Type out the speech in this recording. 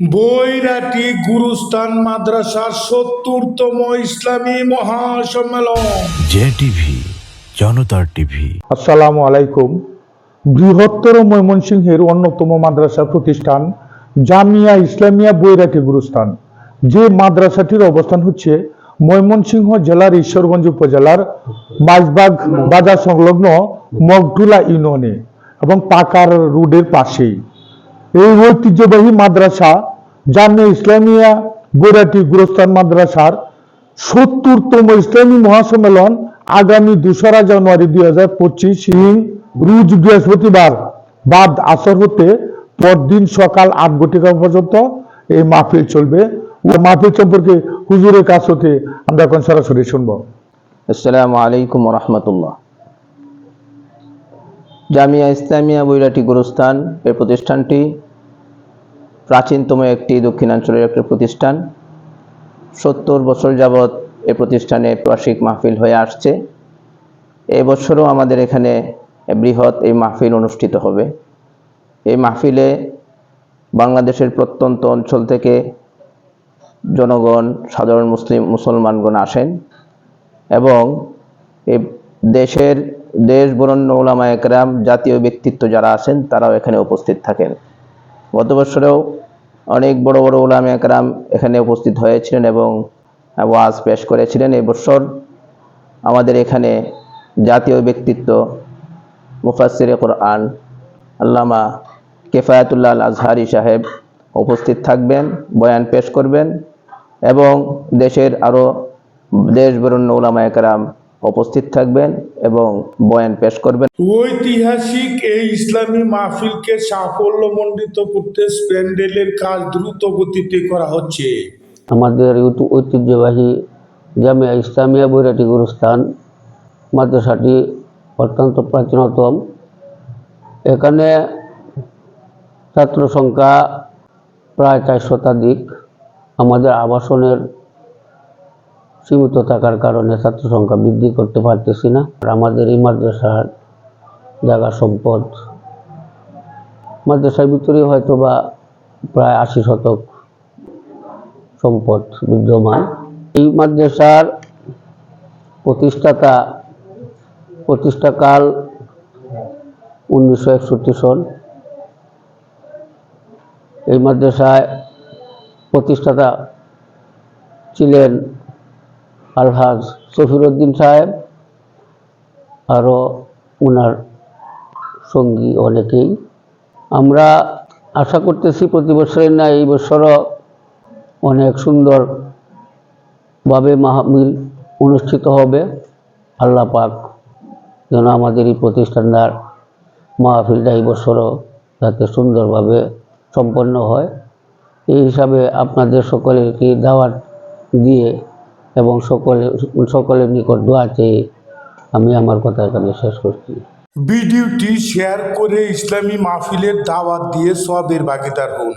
বৈরাটি গুরুস্থান মাদ্রাসার সত্তরতম ইসলামী মহাসম্মেলন। জে টিভি জনতার টিভি। আসসালামু আলাইকুম। বৃহত্তর ময়মনসিংহের অন্যতম মাদ্রাসা প্রতিষ্ঠান জামিয়া ইসলামিয়া বৈরাটি গুরুস্থান। যে মাদ্রাসাটির অবস্থান হচ্ছে ময়মনসিংহ জেলার ঈশ্বরগঞ্জ উপজেলার মাঝবাগ বাজার সংলগ্ন মগটুলা ইউনিয়নে এবং পাকার রোডের পাশেই। এই ঐতিহ্যবাহী মাদ্রাসা জামিয়া ইসলামিয়া বৈরাটি গুরুস্থান মাদ্রাসার সত্তরতম ইসলামী মহাসম্মেলন আগামী দোসরা জানুয়ারি দুই হাজার পঁচিশ রোজ বৃহস্পতিবার। বাদ আসর হতে পরদিন সকাল আট ঘটিকা পর্যন্ত এই মাহফিল চলবে। ও মাহফিল সম্পর্কে হুজুরের কাছ হতে আমরা এখন সরাসরি শুনব। আসসালামু আলাইকুম রহমতুল্লাহ। জামিয়া ইসলামিয়া বৈরাটি গুরুস্থান এর প্রতিষ্ঠানটি প্রাচীনতম একটি দক্ষিণাঞ্চলের একটি প্রতিষ্ঠান। সত্তর বছর যাবৎ এ প্রতিষ্ঠানে বার্ষিক মাহফিল হয়ে আসছে। এবছরও আমাদের এখানে বৃহৎ এই মাহফিল অনুষ্ঠিত হবে। এই মাহফিলে বাংলাদেশের প্রত্যন্ত অঞ্চল থেকে জনগণ, সাধারণ মুসলিম, মুসলমানগণ আসেন এবং এই দেশের দেশ বরণ্য ওলামা একরাম, জাতীয় ব্যক্তিত্ব যারা আছেন, তারাও এখানে উপস্থিত থাকেন। গত বছরেও অনেক বড় বড় ওলামা একরাম এখানে উপস্থিত হয়েছিলেন এবং ওয়াজ পেশ করেছিলেন। এবছর আমাদের এখানে জাতীয় ব্যক্তিত্ব মুফাসির কোরআন আল্লামা কেফায়াতুল্লাহ আজহারি সাহেব উপস্থিত থাকবেন, বয়ান পেশ করবেন এবং দেশের আরও দেশ বরণ্য ওলামা একরাম উপস্থিত থাকবেন এবং বয়ান পেশ করবেন। ঐতিহাসিক এই ইসলামী মাহফিলকে সাফল্যমণ্ডিত করতে স্প্যান্ডেলের কাজ দ্রুত গতিতে করা হচ্ছে। আমাদের ঐতিহ্যবাহী জামিয়া ইসলামিয়া বৈরাটি গুরুস্থান মাদ্রাসাটি অত্যন্ত প্রাচীনতম। এখানে ছাত্র সংখ্যা প্রায় চার শতাধিক। আমাদের আবাসনের সীমিত থাকার কারণে ছাত্র সংখ্যা বৃদ্ধি করতে পারতেছি না। আর আমাদের এই মাদ্রাসার জায়গা সম্পদ, মাদ্রাসার ভিতরে হয়তো বা প্রায় আশি শতক সম্পদ বিদ্যমান। এই মাদ্রাসার প্রতিষ্ঠাতা প্রতিষ্ঠাকাল উনিশশো একষট্টি সন। এই মাদ্রাসায় প্রতিষ্ঠাতা ছিলেন আলহাজ সফিরুদ্দিন সাহেব আরও ওনার সঙ্গী অনেকেই। আমরা আশা করতেছি প্রতি বছরের না এই বছরও অনেক সুন্দরভাবে মাহমিল অনুষ্ঠিত হবে। আল্লাহ পাক যেন আমাদের এই প্রতিষ্ঠানটার মাহফিলটা এই বছরও যাতে সুন্দরভাবে সম্পন্ন হয়। এই হিসাবে আপনাদের সকলেরকে দাওয়াত দিয়ে এবং সকলে, সকলের নিকট দোয়া চেয়ে আমি আমার কথা এখানে শেষ করছি। ভিডিওটি শেয়ার করে ইসলামী মাহফিলের দাওয়াত দিয়ে সবের ভাগিদার হন।